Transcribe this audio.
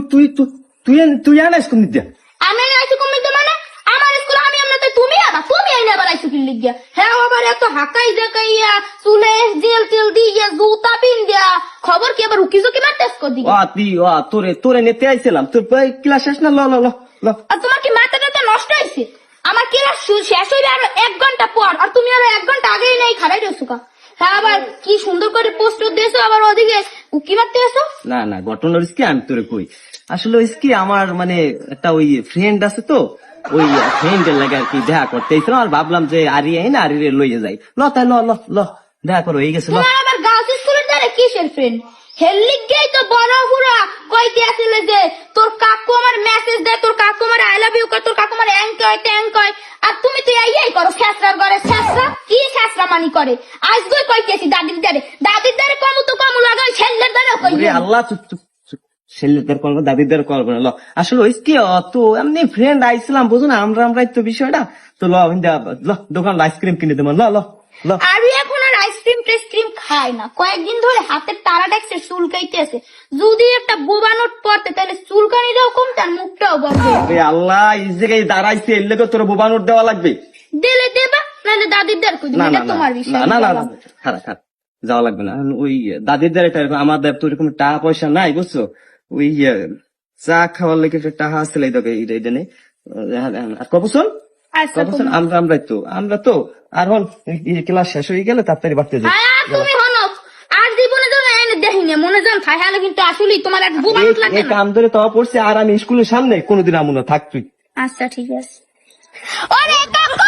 তুই তুই দিয়া মানে হ্যাঁ খবর কি তোরে নিতে আইছিলাম তোর ক্লাস শেষ না ল ল ল তোমার কি মাথাটা তো নষ্ট হয়েছে আমার ক্লাস শেষ হইবে আরও এক ঘণ্টা পর আর তুমি আরও এক ঘণ্টা আগেই নেই খারাই রয়েছো কা হ্যাঁ আবার কি সুন্দর করে পোস্টার দিয়েছ? আবার ওদিকে উকি মারতে এসো? না না কি আমি তোরে কই। আসলে কি আমার মানে একটা ওই ফ্রেন্ড আছে তো ওই ফ্রেন্ডের লাগে আর কি দেখা করতে এসেছিলাম আর ভাবলাম যে আরি আই না আরি রে লইয়ে যাই। ল তাই ল ল ল দেখা করো হয়ে গেছে ল। তোমার আবার গার্লস স্কুলের দ্বারা কিসের ফ্রেন্ড হেললিক গেই তো বড় হুরা কইতে আসলে যে তোর কাকু আমার মেসেজ দেয় তোর কাকু আমার আই লাভ ইউ কয় তোর কাকু আমার অ্যাং কয় ট্যাং কয় আর তুমি তো এই শেষরা মানি করে। আজ গই কইতেছি দাদির দ্বারে দাদির দ্বারে কমু তো কমু লাগাই ছেলের দ্বারে কই আল্লাহ চুপ চুপ চুপ ছেলেদের কল দাদিদের কল করে ল আসলে ওই কি তো এমনি ফ্রেন্ড আইছিলাম বুঝো না আমরা আমরাই তো বিষয়টা তো ল হিন্দা ল দোকান আইসক্রিম কিনে দেবো ল ল আমি এখন আর আইসক্রিম টেস্ক্রিম খাই না। কয়েকদিন ধরে হাতের তারা দেখছে চুলকাইতে আছে যদি একটা বোবা নোট পড়তে তাহলে চুলকানিটাও কমতে আর মুখটাও বন্ধ আল্লাহ এই জায়গায় দাঁড়াইছে এর লেগে তোর বোবা নোট দেওয়া লাগবে। দিলে তোমার বিষয় না না না যাওয়া লাগবে না। ওই দাদির দ্বারা এটা আমাদের তো এরকম টাকা পয়সা নাই বুঝছ? ওই ইয়ে, চা খাওয়ার লেগে একটা টাকা আসলে এই দেখে এটা এটা নেই আর কবসন আমরা আমরা তো আমরা তো আর হন ক্লাস শেষ হয়ে গেলে তাড়াতাড়ি বাড়তে যাই। আর তুমি হনো আর জীবনে তো এনে দেখিনি মনে যান খাই হলে কিন্তু আসলেই তোমার এক বোবা নোট এই কাম ধরে পড়ছে আর আমি স্কুলের সামনে কোনোদিন আমু না থাক তুই। আচ্ছা ঠিক আছে। ওরে কাকু!